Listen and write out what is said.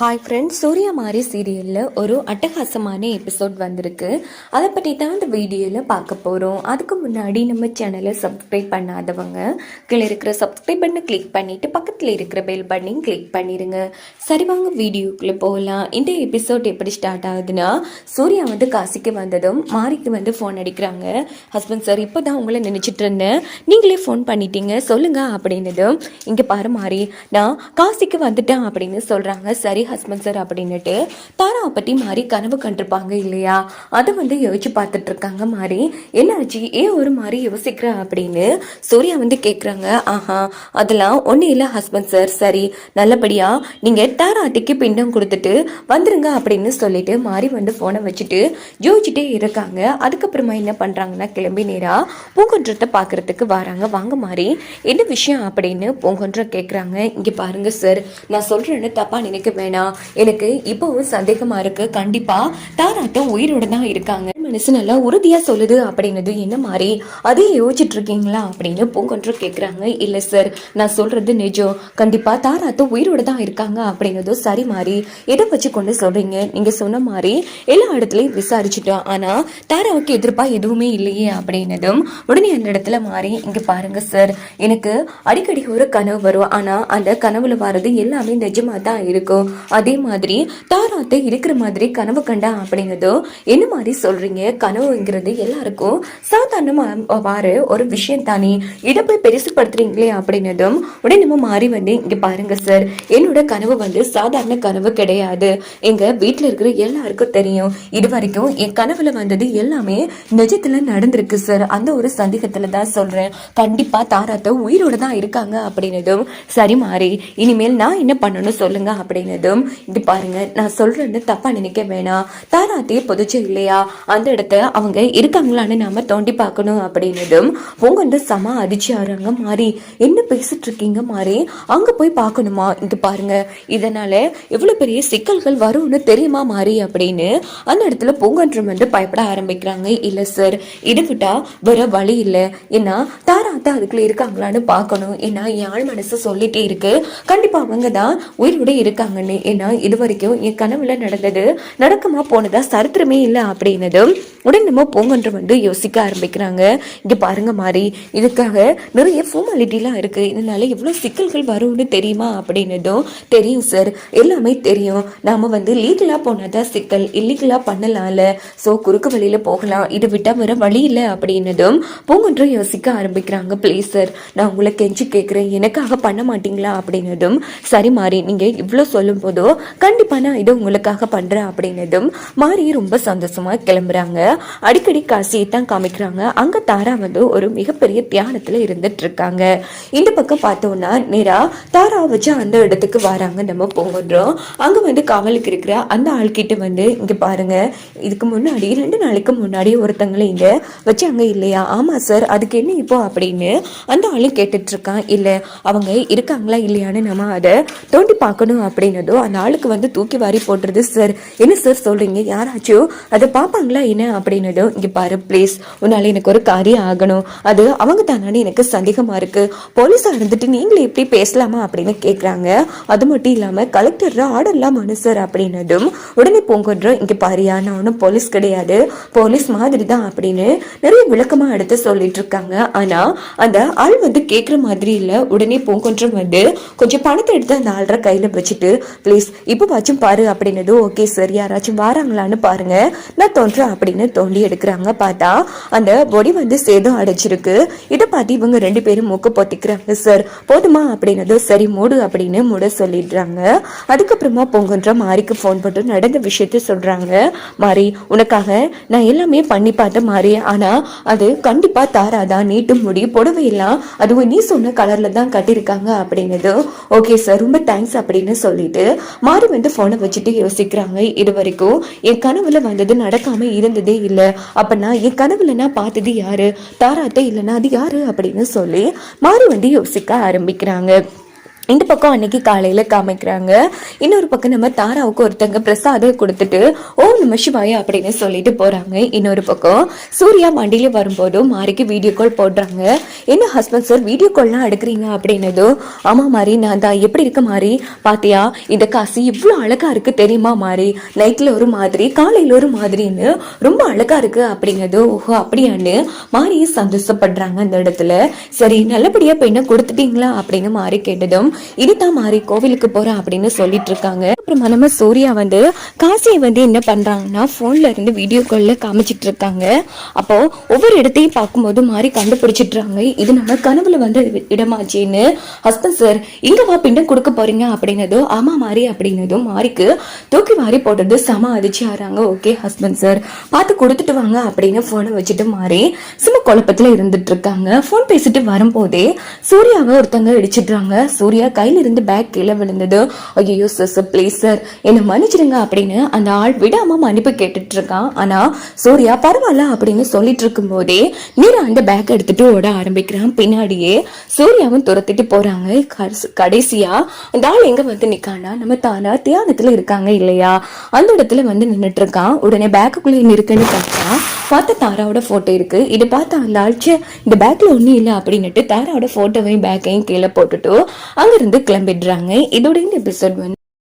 Hi friends Surya மாரி சீரியலில் ஒரு அட்டகாசமான எபிசோட் வந்திருக்கு. அதை பற்றி தான் இந்த வீடியோவில் பார்க்க போகிறோம் அதுக்கு முன்னாடி நம்ம சேனலை சப்ஸ்கிரைப் பண்ணாதவங்க கீழே இருக்கிற சப்ஸ்கிரைப் பண்ண கிளிக் பண்ணிவிட்டு பக்கத்தில் இருக்கிற பெல் பட்டனையும் கிளிக் பண்ணிடுங்க சரி வாங்க வீடியோக்குள்ளே போகலாம். இந்த எபிசோட் எப்படி ஸ்டார்ட் ஆகுதுன்னா சூர்யா வந்து காசிக்கு வந்ததும் மாரிக்கு வந்து ஃபோன் அடிக்கிறாங்க. ஹஸ்பண்ட் சார் இப்போ தான் உங்களை நினச்சிட்டு இருந்தேன். நீங்களே ஃபோன் பண்ணிட்டீங்க சொல்லுங்கள் அப்படின்னதும் இங்கே பாரு மாறி நான் காசிக்கு வந்துட்டேன் அப்படின்னு சொல்கிறாங்க சரி ஹஸ்பண்ட் சார் அப்படின்னுட்டு தாராவை பற்றி மாறி கனவு கண்டிருப்பாங்க இல்லையா? அதை வந்து யோசிச்சு பார்த்துட்டு இருக்காங்க மாறி. என்னாச்சு? ஏன் ஒரு மாதிரி யோசிக்கிற அப்படின்னு சூர்யா வந்து கேட்குறாங்க ஆஹா அதெல்லாம் ஒன்றும் இல்லை ஹஸ்பண்ட் சார் சரி நல்லபடியாக நீங்கள் தாராட்டிக்கு பிண்டம் கொடுத்துட்டு வந்துருங்க அப்படின்னு சொல்லிட்டு மாறி வந்து ஃபோனை வச்சுட்டு யோசிச்சுட்டே இருக்காங்க. அதுக்கப்புறமா என்ன பண்ணுறாங்கன்னா கிளம்பி நேராக பூங்குன்றத்தை பார்க்கறதுக்கு வராங்க. வாங்க மாறி என்ன விஷயம் அப்படின்னு பூங்குன்றம் கேட்குறாங்க இங்கே பாருங்கள் சார் நான் சொல்கிறேன்னு தப்பாக நினைக்க வேணாம். எனக்கு இப்போவும் சந்தேகமாக இருக்கு. கண்டிப்பாக தாராட்டம் உயிரோட தான் இருக்காங்க. மனசு நல்லா உறுதியாக சொல்லுது அப்படின்னது என்ன மாதிரி? அதே யோசிச்சுட்டு இருக்கீங்களா அப்படின்னு பூங்கொன்றம் கேட்குறாங்க இல்லை சார் நான் சொல்கிறது நிஜம் கண்டிப்பாக தாராத்து உயிரோட தான் இருக்காங்க அப்படின்னதும் சரி மாதிரி. எதை வச்சு கொண்டு சொல்கிறீங்க நீங்கள் சொன்ன மாதிரி எல்லா இடத்துலையும் விசாரிச்சுட்டோம் ஆனால் தாராவுக்கு எதிர்ப்பாக எதுவுமே இல்லையே அப்படின்னதும் உடனே அந்த இடத்துல மாறி இங்கே பாருங்கள் சார் எனக்கு அடிக்கடி ஒரு கனவு வரும். ஆனால் அந்த கனவுல வர்றது எல்லாமே நிஜமாக தான் இருக்கும். அதே மாதிரி தாராத்தை இருக்கிற மாதிரி கனவு கண்டா அப்படிங்கிறதோ என்ன மாதிரி சொல்கிறீங்க சொல்றீங்க கனவுங்கிறது எல்லாருக்கும் சாதாரணமாக ஒரு விஷயம் தானே? இதை போய் பெருசுப்படுத்துறீங்களே அப்படின்னதும் உடனே நம்ம மாறி வந்து இங்க பாருங்க சார் என்னோட கனவு வந்து சாதாரண கனவு கிடையாது. எங்க வீட்டில் இருக்கிற எல்லாருக்கும் தெரியும். இது வரைக்கும் என் கனவுல வந்தது எல்லாமே நிஜத்துல நடந்திருக்கு சார். அந்த ஒரு சந்தேகத்துல தான் சொல்றேன். கண்டிப்பா தாராத்த உயிரோட தான் இருக்காங்க அப்படின்னதும் சரி மாறி இனிமேல் நான் என்ன பண்ணணும் சொல்லுங்க அப்படின்னதும் இது பாருங்க நான் சொல்றேன்னு தப்பா நினைக்க வேணாம். தாராத்தே புதுச்சு இல்லையா அந்த இடத்த அவங்க இருக்காங்களான்னு நாம தோண்டி பார்க்கணும் அப்படின்னதும் உங்க வந்து சம அடிச்சாருங்க மாறி என்ன பேசிட்டு இருக்கீங்க மாறி? அங்க போய் பார்க்கணுமா? இங்க பாருங்க. இதனால எவ்வளவு பெரிய சிக்கல்கள் வரும்னு தெரியுமா மாறி? அப்படின்னு அந்த இடத்துல பூங்கன்றம் வந்து பயப்பட ஆரம்பிக்கிறாங்க. இல்ல சார் இது விட்டா வேற வழி இல்லை. ஏன்னா தாராத்தா அதுக்குள்ள இருக்காங்களான்னு பார்க்கணும். ஏன்னா என் மனசு சொல்லிட்டே இருக்கு. கண்டிப்பா அவங்க தான் உயிரோட இருக்காங்கன்னு. ஏன்னா இது வரைக்கும் என் கனவுல நடந்தது நடக்குமா போனதா சரித்திரமே இல்லை அப்படின்னதும் உடனே நம்ம வந்து யோசிக்க ஆரம்பிக்கிறாங்க. இங்க பாருங்க மாறி இதுக்காக நிறைய ஃபார்மாலிட்டிலாம் இருக்கு. இதனால எவ்வளவு சிக்கல்கள் வரும்னு தெரியுமா அப்படின்னதும் தெரியும் சார் எல்லாமே தெரியும். நாம வந்து லீகலாக போனால் தான் சிக்கல் இல்லீகலாக பண்ணலாம்ல. ஸோ குறுக்கு வழியில போகலாம். இது விட்டா வர வழி இல்லை அப்படின்னதும் போங்கன்ற யோசிக்க ஆரம்பிக்கிறாங்க. ப்ளீஸ் சார் நான் உங்களை கெஞ்சி கேட்குறேன் எனக்காக பண்ண மாட்டீங்களா அப்படின்னதும் சரி மாறி நீங்கள் இவ்வளோ சொல்லும் போதோ கண்டிப்பா நான் இதை உங்களுக்காக பண்றேன் அப்படின்னதும் மாறி ரொம்ப சந்தோஷமா கிளம்புறாங்க. அடிக்கடி காசியை தான் காமிக்கிறாங்க. அங்க தாரா வந்து ஒரு மிகப்பெரிய தியானத்துல இருந்துட்டு இருக்காங்க இந்த பக்கம் பார்த்தோம்னா நேரா தாரா வச்சு அந்த இடத்துக்கு வராங்க. நம்ம போகிறோம் அங்க வந்து காவலுக்கு இருக்கிற அந்த ஆள்கிட்ட வந்து இங்க பாருங்க இதுக்கு முன்னாடி ரெண்டு நாளைக்கு முன்னாடி ஒருத்தங்களை இங்க வச்சாங்க இல்லையா? ஆமா சார் அதுக்கு என்ன இப்போ அப்படின்னு அந்த ஆளும் கேட்டுட்டு இருக்கான் இல்ல அவங்க இருக்காங்களா இல்லையான்னு நம்ம அதை தோண்டி பார்க்கணும் அப்படின்னதும் அந்த ஆளுக்கு வந்து தூக்கி வாரி போட்டுறது சார் என்ன சார் சொல்றீங்க? யாராச்சும் அதை பார்ப்பாங்களா? என்ன அப்படின்னதும் இங்கே பாரு ப்ளீஸ் உன்னால எனக்கு ஒரு காரியம் ஆகணும். அது அவங்க தானே எனக்கு சந்தேகமா இருக்கு. போலீஸாக இருந்துட்டு நீங்களே எப்படி பேசலாமா அப்படின்னு கேக்குறாங்க. அது மட்டும் இல்லாம கலெக்டர் ஆர்டர்லாம் மனு சார் அப்படின்னதும் உடனே போங்கன்றோம் இங்க பாரியா நான் ஒன்றும் போலீஸ் கிடையாது. போலீஸ் மாதிரி தான் அப்படின்னு நிறைய விளக்கமா எடுத்து சொல்லிட்டு இருக்காங்க. ஆனா அந்த ஆள் வந்து கேட்குற மாதிரி இல்ல. உடனே பூங்கொன்றம் வந்து கொஞ்சம் பணத்தை எடுத்து அந்த ஆள்ற கையில வச்சுட்டு ப்ளீஸ் இப்போ வாச்சும் பாரு அப்படின்னது ஓகே சார் யாராச்சும் வாராங்களான்னு பாருங்க. நான் தோன்றேன் அப்படின்னு தோண்டி எடுக்கிறாங்க. பார்த்தா அந்த பொடி வந்து சேதம் அடைச்சிருக்கு இதை பார்த்து இவங்க ரெண்டு பேரும் மூக்க பொத்திக்கிறாங்க சார் போதுமா? அப்படின்னது சரி மூடு அப்படின்னு மூட சொல்லிடுறாங்க. அதுக்கப்புறமா பொங்குன்ற மாரிக்கு ஃபோன் போட்டு நடந்த விஷயத்த சொல்றாங்க. மாரி உனக்காக நான் எல்லாமே பண்ணி பார்த்த மாரி. ஆனா அது கண்டிப்பா தாராதான் நீட்டு முடி புடவையெல்லாம் அதுவும் நீ சொன்ன கலர்ல தான் கட்டியிருக்காங்க அப்படின்னது. ஓகே சார் ரொம்ப தேங்க்ஸ் அப்படின்னு சொல்லிட்டு மாரி வந்து போனை வச்சுட்டு யோசிக்கிறாங்க. இது வரைக்கும் என் கனவுல வந்தது நடக்காம இருந்ததே இல்லை. அப்பனா என் கனவுல நான் பார்த்தது யாரு? தாராத்தை இல்லைன்னா அது யாரு? அப்படின்னு சொல்லி மாறி வந்து யோசிக்க ஆரம்பிக்கிறாங்க. இந்த பக்கம் அன்னைக்கு காலையில காமிக்கிறாங்க. இன்னொரு பக்கம் நம்ம தாராவுக்கு ஒருத்தங்க பிரசாதம் கொடுத்துட்டு ஓ நம்ம சிவாய அப்படின்னு சொல்லிட்டு போறாங்க. இன்னொரு பக்கம் சூர்யா மண்டியில வரும்போதும் மாரிக்கு வீடியோ கால் போடுறாங்க. என்ன ஹஸ்பண்ட் சார் வீடியோ கால்லாம் எடுக்கிறீங்க? அப்படின்னதும் ஆமா மாறி நான் தான். எப்படி இருக்க மாறி பாத்தியா இந்த காசு இவ்வளோ அழகா இருக்கு தெரியுமா மாறி நைட்ல ஒரு மாதிரி காலையில ஒரு மாதிரின்னு ரொம்ப அழகா இருக்கு அப்படிங்கிறது ஓஹோ அப்படியான்னு மாரியை சந்தோஷப்படுறாங்க அந்த இடத்துல. சரி நல்லபடியா பெண்ணை கொடுத்துட்டீங்களா? அப்படின்னு மாறி கேட்டதும் இனிதா மாறி கோவிலுக்கு போறேன் அப்படின்னு சொல்லிட்டு இருக்காங்க. அப்புறமா நம்ம சூர்யா வந்து காசியை வந்து என்ன பண்றாங்கன்னா போன்ல இருந்து வீடியோ கால்ல காமிச்சிட்டு இருக்காங்க. அப்போ ஒவ்வொரு இடத்தையும் பார்க்கும்போது மாறி கண்டுபிடிச்சிட்றாங்க. இது நம்ம கனவுல வந்து இடமாச்சேன்னு. ஹஸ்பண்ட் சார் இங்க வா பிண்டம் கொடுக்க போறீங்க அப்படின்னதும் ஆமா மாறி அப்படின்னதும் மாறிக்கு தூக்கி மாறி போட்டது சம அதிர்ச்சி ஆறாங்க. ஓகே ஹஸ்பண்ட் சார் பார்த்து கொடுத்துட்டு வாங்க அப்படின்னு போனை வச்சுட்டு மாறி சும்மா குழப்பத்துல இருந்துட்டு இருக்காங்க. போன் பேசிட்டு வரும்போதே சூர்யாவை ஒருத்தங்க இடிச்சிடுறாங்க. சூர்யா கையில இருந்து பேக் கீழே விழுந்தது. ஐயோ சார் சார் ப்ளீஸ் சார் என்னை மன்னிச்சிடுங்க அப்படின்னு அந்த ஆள் விடாம மன்னிப்பு கேட்டுட்டு இருக்கான். ஆனா சூர்யா பரவாயில்ல அப்படின்னு சொல்லிட்டு இருக்கும்போதே நீரா அந்த பேக் எடுத்துட்டு ஓட ஆரம்பிக்கிறான். பின்னாடியே சூர்யாவும் துரத்திட்டு போறாங்க. கடைசி- கடைசியா அந்த ஆள் எங்க வந்து நிக்கானா நம்ம தானா தியானத்துல இருக்காங்க இல்லையா? அந்த இடத்துல வந்து நின்னுட்டு இருக்கான். உடனே பேக்குக்குள்ளே இருக்குன்னு பார்த்தா பார்த்த தாராவோட ஃபோட்டோ இருக்கு. இது பார்த்த அந்த ஆட்சி இந்த பேக்ல ஒன்றும் இல்லை அப்படின்னுட்டு தாராவோட ஃபோட்டோவையும் பேக்கையும் கீழே போட்டுட்டு அங்கிருந்து கிளம்பிடுறாங்க. இதோட இந்த எபிசோட் வந்து